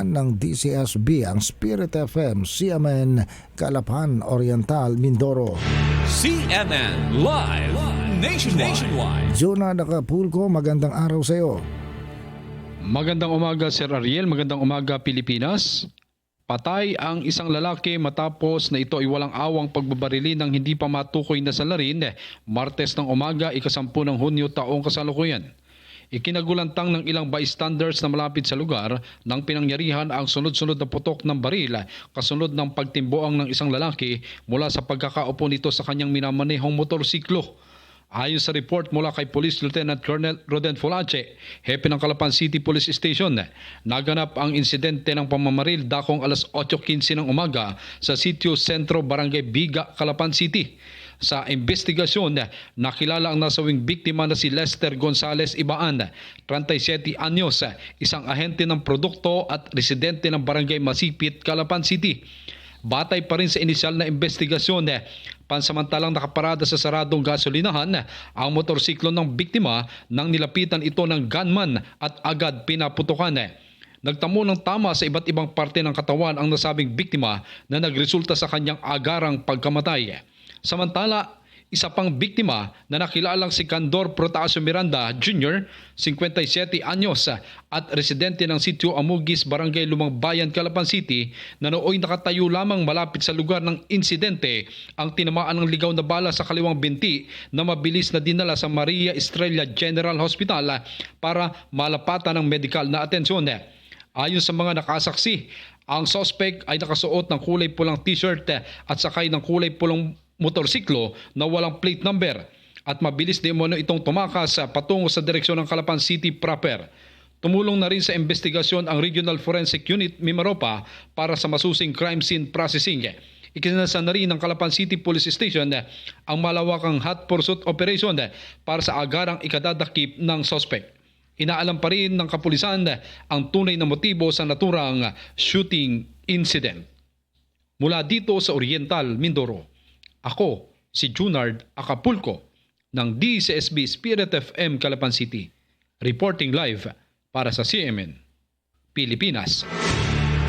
Kapulisan ng DCSB ang Spirit FM CMN Kalapan Oriental Mindoro. CNN Live Nationwide. Jonah Nakapulko, magandang araw sa iyo. Magandang umaga Sir Ariel, magandang umaga Pilipinas. Patay ang isang lalaki matapos na ito ay walang awang pagbabarili ng hindi pa matukoy na salarin Martes ng umaga, ikasampu ng Hunyo taong kasalukuyan. Ikinagulantang ng ilang bystanders na malapit sa lugar nang pinangyarihan ang sunod-sunod na putok ng baril kasunod ng pagtimbuang ng isang lalaki mula sa pagkakaupo nito sa kanyang minamanehong motorsiklo. Ayon sa report mula kay Police Lieutenant Colonel Roden Folache, hepe ng Calapan City Police Station, naganap ang insidente ng pamamaril dakong alas 8.15 ng umaga sa Sitio Centro Barangay Biga, Calapan City. Sa investigasyon, nakilala ang nasawing biktima na si Lester Gonzales Ibaan, 37 anyos, isang ahente ng produkto at residente ng Barangay Masipit, Calapan City. Batay pa rin sa inisyal na investigasyon, pansamantalang nakaparada sa saradong gasolinahan ang motorsiklo ng biktima nang nilapitan ito ng gunman at agad pinaputukan. Nagtamo ng tama sa iba't ibang parte ng katawan ang nasabing biktima na nagresulta sa kanyang agarang pagkamatay. Samantala, isa pang biktima na nakilalang si Candor Protasio Miranda Jr., 57 anyos at residente ng sitio Amugis, Barangay Lumang Bayan, Calapan City na nooy nakatayo lamang malapit sa lugar ng insidente ang tinamaan ng ligaw na bala sa kaliwang binti na mabilis na dinala sa Maria Estrella General Hospital para malapatan ng medical na atensyon. Ayon sa mga nakasaksi, ang suspect ay nakasuot ng kulay pulang t-shirt at sakay ng kulay pulang motorsiklo na walang plate number at mabilis din mo itong tumakas patungo sa direksyon ng Calapan City proper. Tumulong na rin sa investigasyon ang Regional Forensic Unit Mimaropa para sa masusing crime scene processing. Ikinasa na rin ng Calapan City Police Station ang malawakang hot pursuit operation para sa agarang ikadadakip ng suspect. Inaalam pa rin ng kapulisan ang tunay na motibo sa naturang shooting incident. Mula dito sa Oriental, Mindoro, ako si Junard Acapulco ng DCSB Spirit FM Calapan City, reporting live para sa CMN, Pilipinas.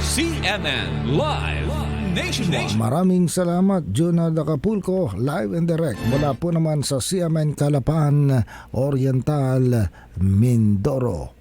CNN Live Nationwide. Maraming salamat, Jonah Nakapulko, live and direct mula po naman sa CMN Kalapan Oriental Mindoro.